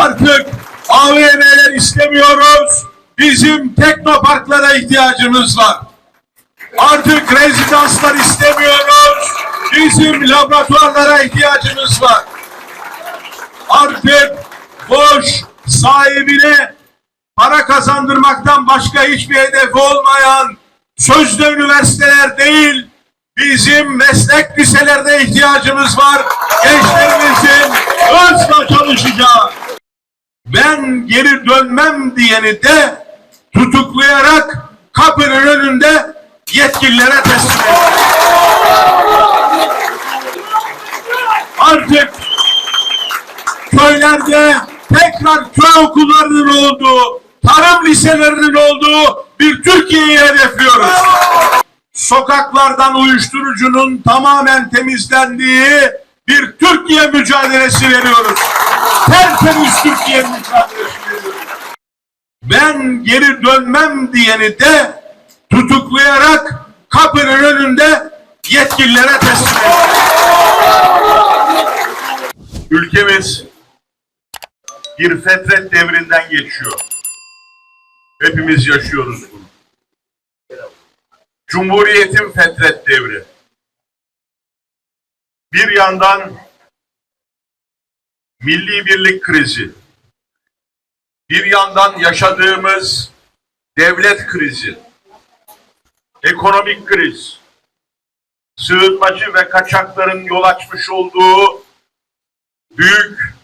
Artık AVM'ler istemiyoruz. Bizim teknoparklara ihtiyacımız var. Artık rezidanslar istemiyoruz. Bizim laboratuvarlara ihtiyacımız var. Artık boş sahibine para kazandırmaktan başka hiçbir hedef olmayan sözde üniversiteler değil, bizim meslek liselerde ihtiyacımız var. Gençlerimizin hızla çalışacağı. Ben geri dönmem diyeni de tutuklayarak kapının önünde yetkililere teslim edin. Artık köylerde tekrar köy okullarının olduğu, tarım liselerinin olduğu bir Türkiye'yi hedefliyoruz. Sokaklardan uyuşturucunun tamamen temizlendiği bir Türkiye mücadelesi veriyoruz. Tertemiz Türkiye mücadelesi veriyoruz. Ben geri dönmem diyeni de tutuklayarak kapının önünde yetkililere teslim edin. Ülkemiz bir fetret devrinden geçiyor. Hepimiz yaşıyoruz bunu. Cumhuriyetin fetret devri. Bir yandan milli birlik krizi, bir yandan yaşadığımız devlet krizi, ekonomik kriz, sığınmacı ve kaçakların yol açmış olduğu büyük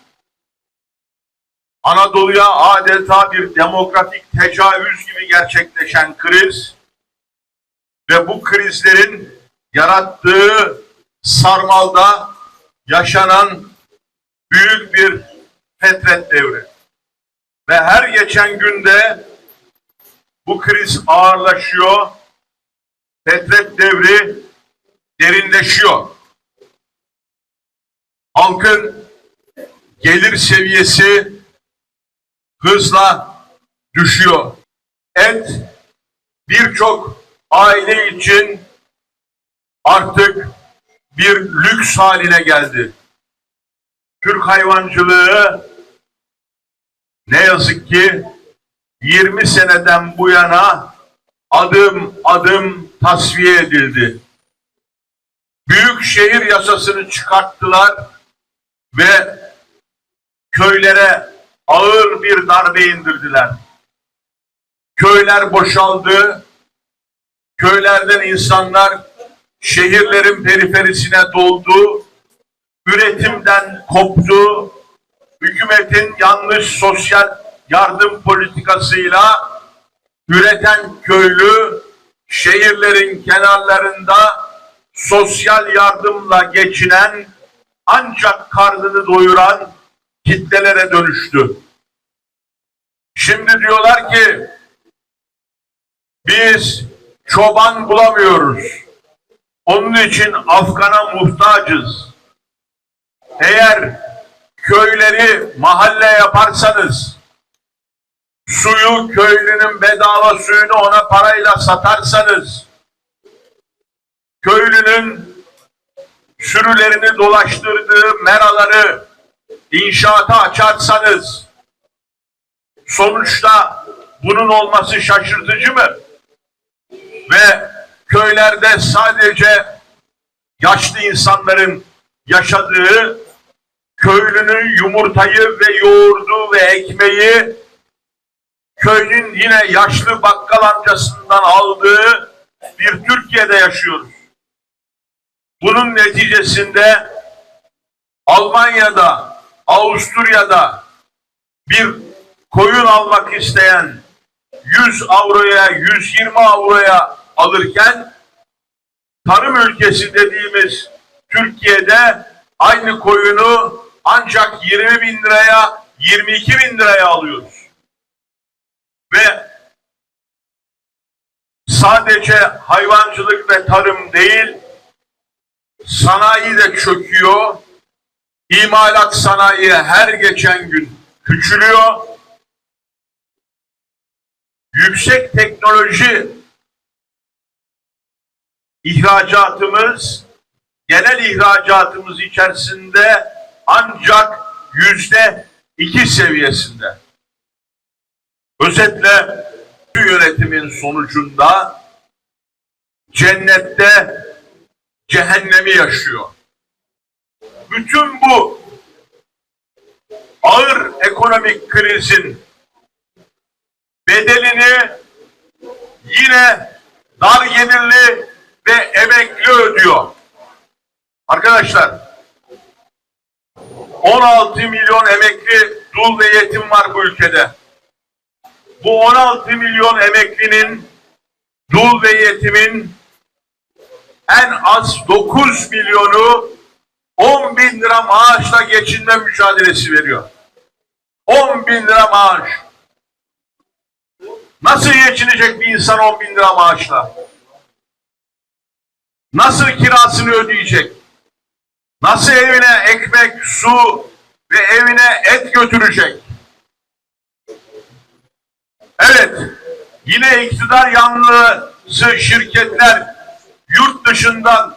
Anadolu'ya adeta bir demografik tecavüz gibi gerçekleşen kriz ve bu krizlerin yarattığı sarmalda yaşanan büyük bir fetret devri. Ve her geçen günde bu kriz ağırlaşıyor, fetret devri derinleşiyor. Halkın gelir seviyesi hızla düşüyor. Et birçok aile için artık bir lüks haline geldi. Türk hayvancılığı ne yazık ki 20 seneden bu yana adım adım tasfiye edildi. Büyük şehir yasasını çıkarttılar ve köylere ağır bir darbe indirdiler. Köyler boşaldı. Köylerden insanlar şehirlerin periferisine doldu. Üretimden koptu. Hükümetin yanlış sosyal yardım politikasıyla üreten köylü şehirlerin kenarlarında sosyal yardımla geçinen ancak karnını doyuran kitlelere dönüştü. Şimdi diyorlar ki biz çoban bulamıyoruz. Onun için Afgan'a muhtacız. Eğer köyleri mahalle yaparsanız, suyu köylünün bedava suyunu ona parayla satarsanız, köylünün sürülerini dolaştırdığı meraları inşaata açarsanız sonuçta bunun olması şaşırtıcı mı? Ve köylerde sadece yaşlı insanların yaşadığı köylünün yumurtayı ve yoğurdu ve ekmeği köyün yine yaşlı bakkal amcasından aldığı bir Türkiye'de yaşıyoruz. Bunun neticesinde Almanya'da, Avusturya'da bir koyun almak isteyen 100 avroya, 120 avroya alırken tarım ülkesi dediğimiz Türkiye'de aynı koyunu ancak 20 bin liraya, 22 bin liraya alıyoruz. Ve sadece hayvancılık ve tarım değil, sanayi de çöküyor. İmalat sanayi her geçen gün küçülüyor. Yüksek teknoloji ihracatımız genel ihracatımız içerisinde ancak yüzde 2 seviyesinde. Özetle bu yönetimin sonucunda cennette cehennemi yaşıyor. Bütün bu ağır ekonomik krizin bedelini yine dar gelirli ve emekli ödüyor. Arkadaşlar 16 milyon emekli dul ve yetim var bu ülkede. Bu 16 milyon emeklinin dul ve yetimin en az 9 milyonu 10 bin lira maaşla geçinme mücadelesi veriyor. 10 bin lira maaş. Nasıl geçinecek bir insan 10 bin lira maaşla? Nasıl kirasını ödeyecek? Nasıl evine ekmek, su ve evine et götürecek? Evet, yine iktidar yanlısı şirketler yurt dışından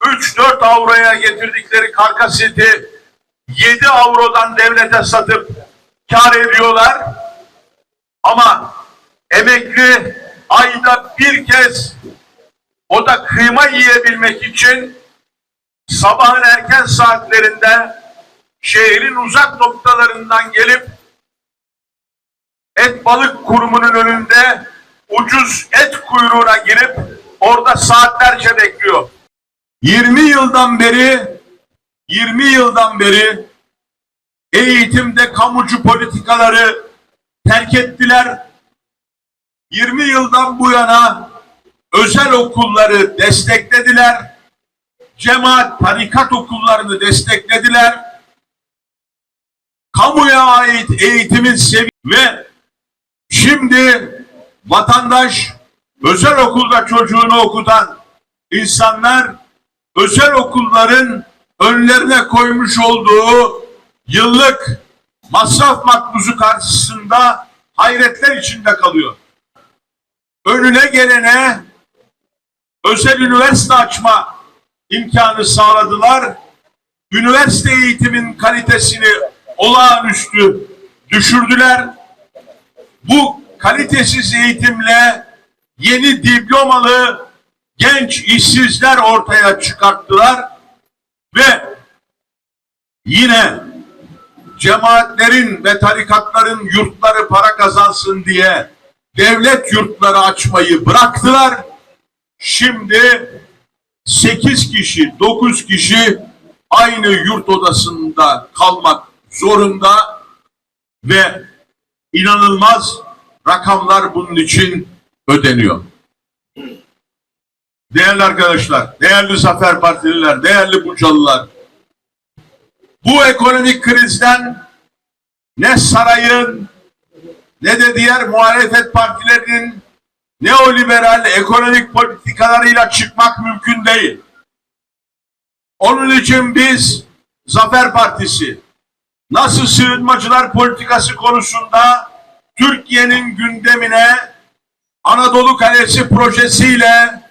3-4 avroya getirdikleri karkas eti 7 avrodan devlete satıp kar ediyorlar. Ama emekli ayda bir kez o da kıyma yiyebilmek için sabahın erken saatlerinde şehrin uzak noktalarından gelip et balık kurumunun önünde ucuz et kuyruğuna girip orada saatlerce bekliyor. 20 yıldan beri 20 yıldan beri eğitimde kamucu politikaları terk ettiler. 20 yıldan bu yana özel okulları desteklediler. Cemaat tarikat okullarını desteklediler. Kamuya ait eğitimin sevi ve şimdi vatandaş özel okulda çocuğunu okutan insanlar özel okulların önlerine koymuş olduğu yıllık masraf makbuzu karşısında hayretler içinde kalıyor. Önüne gelene özel üniversite açma imkanı sağladılar. Üniversite eğitimin kalitesini olağanüstü düşürdüler. Bu kalitesiz eğitimle yeni diplomalı genç işsizler ortaya çıkarttılar ve yine cemaatlerin ve tarikatların yurtları para kazansın diye devlet yurtları açmayı bıraktılar. Şimdi 8 kişi, 9 kişi aynı yurt odasında kalmak zorunda ve inanılmaz rakamlar bunun için ödeniyor. Değerli arkadaşlar, değerli Zafer Partililer, değerli Bucalılar, bu ekonomik krizden ne sarayın ne de diğer muhalefet partilerinin neoliberal ekonomik politikalarıyla çıkmak mümkün değil. Onun için biz Zafer Partisi nasıl sığınmacılar politikası konusunda Türkiye'nin gündemine Anadolu Kalesi projesiyle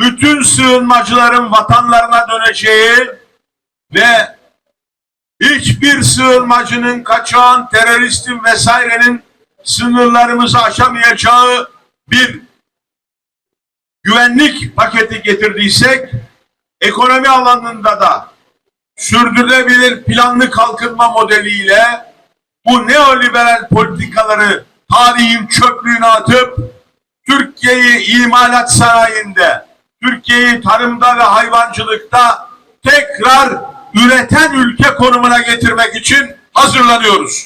bütün sığınmacıların vatanlarına döneceği ve hiçbir sığınmacının, kaçağın, teröristin vesairenin sınırlarımızı aşamayacağı bir güvenlik paketi getirdiysek ekonomi alanında da sürdürülebilir planlı kalkınma modeliyle bu neoliberal politikaları tarihin çöplüğüne atıp Türkiye'yi imalat sanayinde, Türkiye'yi tarımda ve hayvancılıkta tekrar üreten ülke konumuna getirmek için hazırlanıyoruz.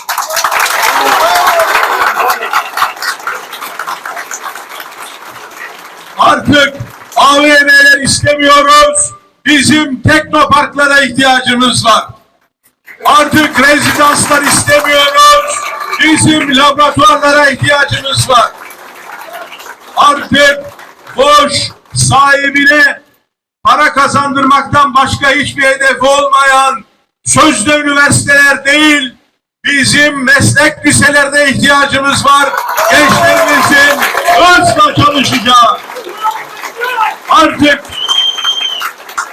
Artık AVM'ler istemiyoruz. Bizim teknoparklara ihtiyacımız var. Artık rezidanslar istemiyoruz. Bizim laboratuvarlara ihtiyacımız var. Artık boş sahibine para kazandırmaktan başka hiçbir hedefi olmayan sözde üniversiteler değil, bizim meslek liselerde ihtiyacımız var. Gençlerimizin hızla çalışacağı. Artık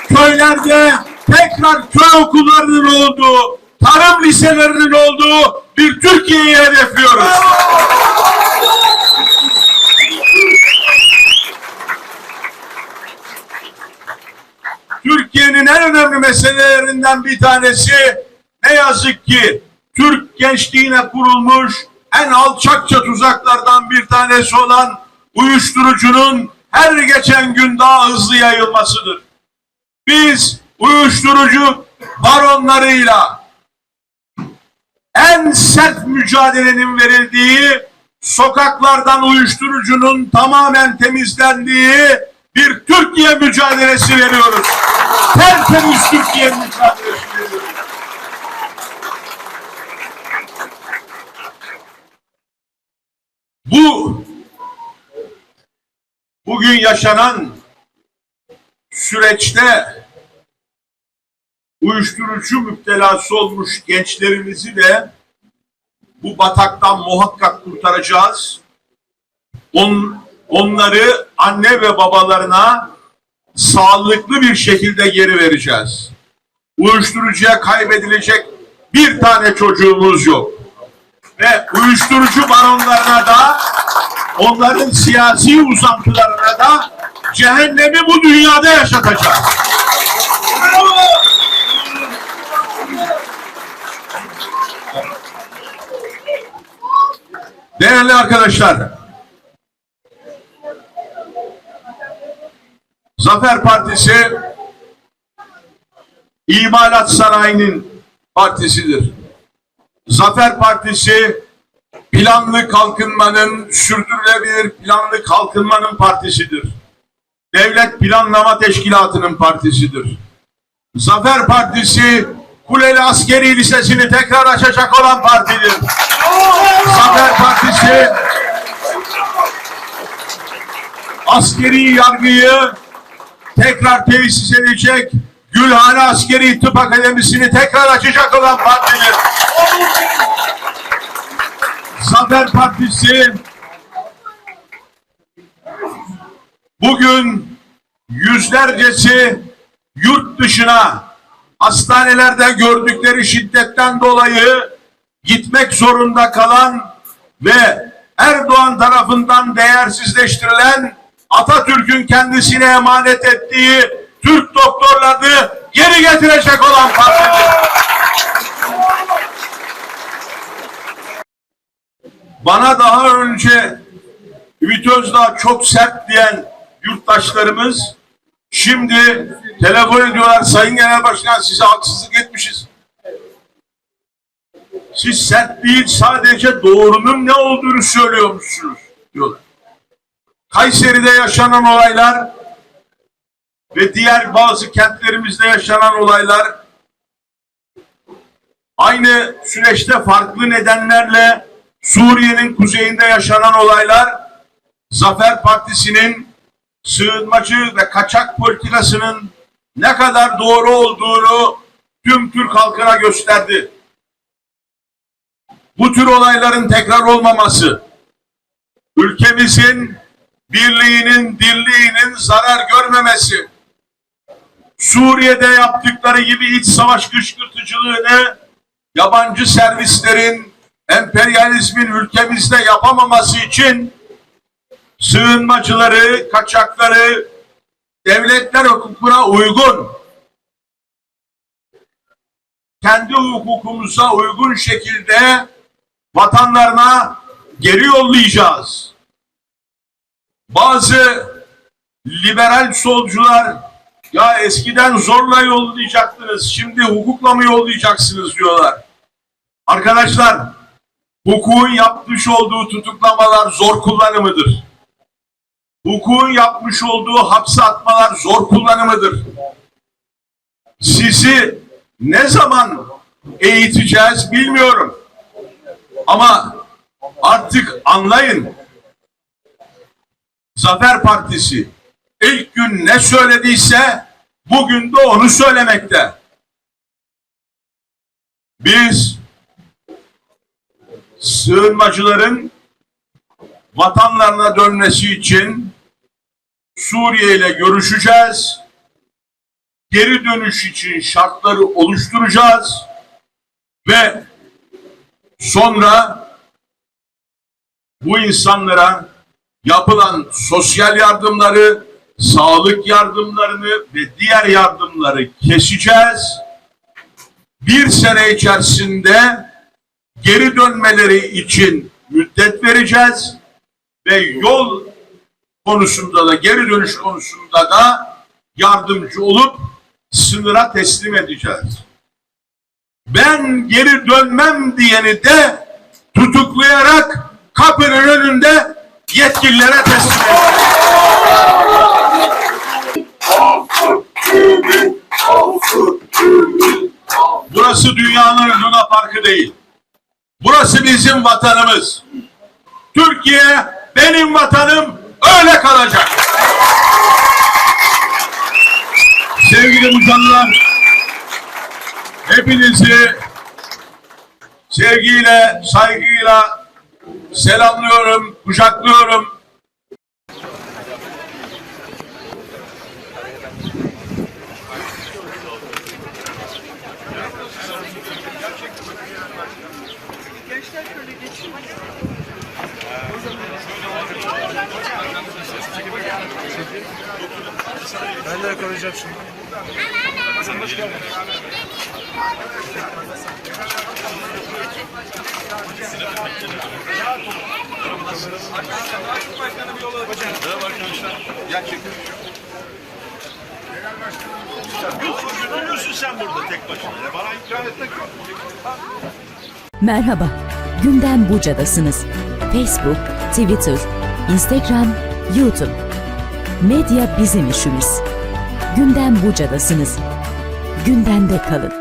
köylerde tekrar köy okullarının olduğu, tarım liselerinin olduğu bir Türkiye'yi hedefliyoruz. Türkiye'nin en önemli meselelerinden bir tanesi ne yazık ki Türk gençliğine kurulmuş en alçakça tuzaklardan bir tanesi olan uyuşturucunun her geçen gün daha hızlı yayılmasıdır. Biz uyuşturucu baronlarıyla en sert mücadelenin verildiği, sokaklardan uyuşturucunun tamamen temizlendiği bir Türkiye mücadelesi veriyoruz. Tertemiz Türkiye mücadelesi veriyoruz. Bu bugün yaşanan süreçte uyuşturucu müptelası olmuş gençlerimizi de bu bataktan muhakkak kurtaracağız. On, onları anne ve babalarına sağlıklı bir şekilde geri vereceğiz. Uyuşturucuya kaybedilecek bir tane çocuğumuz yok. Ve uyuşturucu baronlarına da onların siyasi uzantılarına da cehennemi bu dünyada yaşatacağız. Değerli arkadaşlar, Zafer Partisi imalat sanayinin partisidir. Zafer Partisi planlı kalkınmanın, sürdürülebilir planlı kalkınmanın partisidir. Devlet Planlama Teşkilatı'nın partisidir. Zafer Partisi Kuleli Askeri Lisesi'ni tekrar açacak olan partidir. Zafer Partisi askeri yargıyı tekrar tesis edecek Gülhane Askeri Tıp Akademisi'ni tekrar açacak olan partidir. Zafer Partisi bugün yüzlercesi yurt dışına hastanelerde gördükleri şiddetten dolayı gitmek zorunda kalan ve Erdoğan tarafından değersizleştirilen Atatürk'ün kendisine emanet ettiği Türk doktorlarını geri getirecek olan partidir. Bana daha önce Ümit Özdağ çok sert diyen yurttaşlarımız şimdi telefon ediyorlar Sayın Genel Başkan size haksızlık etmişiz. Siz sert değil sadece doğrunun ne olduğunu söylüyormuşsunuz diyorlar. Kayseri'de yaşanan olaylar ve diğer bazı kentlerimizde yaşanan olaylar aynı süreçte farklı nedenlerle Suriye'nin kuzeyinde yaşanan olaylar Zafer Partisi'nin sığınmacı ve kaçak politikasının ne kadar doğru olduğunu tüm Türk halkına gösterdi. Bu tür olayların tekrar olmaması, ülkemizin birliğinin, dirliğinin zarar görmemesi, Suriye'de yaptıkları gibi iç savaş kışkırtıcılığını yabancı servislerin, emperyalizmin ülkemizde yapamaması için sığınmacıları, kaçakları devletler hukukuna uygun kendi hukukumuza uygun şekilde vatanlarına geri yollayacağız. Bazı liberal solcular ya eskiden zorla yollayacaktınız, şimdi hukukla mı yollayacaksınız diyorlar. Arkadaşlar, hukukun yapmış olduğu tutuklamalar zor kullanımıdır. Hukukun yapmış olduğu hapse atmalar zor kullanımıdır. Sizi ne zaman eğiteceğiz bilmiyorum. Ama artık anlayın. Zafer Partisi ilk gün ne söylediyse bugün de onu söylemekte. Biz sığınmacıların vatanlarına dönmesi için Suriye ile görüşeceğiz. Geri dönüş için şartları oluşturacağız. Ve sonra bu insanlara yapılan sosyal yardımları, sağlık yardımlarını ve diğer yardımları keseceğiz. Bir sene içerisinde geri dönmeleri için müddet vereceğiz ve yol konusunda da geri dönüş konusunda da yardımcı olup sınıra teslim edeceğiz. Ben geri dönmem diyeni de tutuklayarak kapının önünde yetkililere teslim edeceğiz. Burası dünyanın Luna Parkı değil. Burası bizim vatanımız. Türkiye benim vatanım öyle kalacak. Sevgili mucanlar, hepinizi sevgiyle, saygıyla selamlıyorum, kucaklıyorum. Ben de yakalayacağım şimdi. Duruyorsun sen burada tek başına. Ya Bana ikram etmek yok. Merhaba, Gündem Buca'dasınız. Facebook, Twitter, Instagram, YouTube. Medya bizim işimiz. Gündem Buca'dasınız. Gündemde kalın.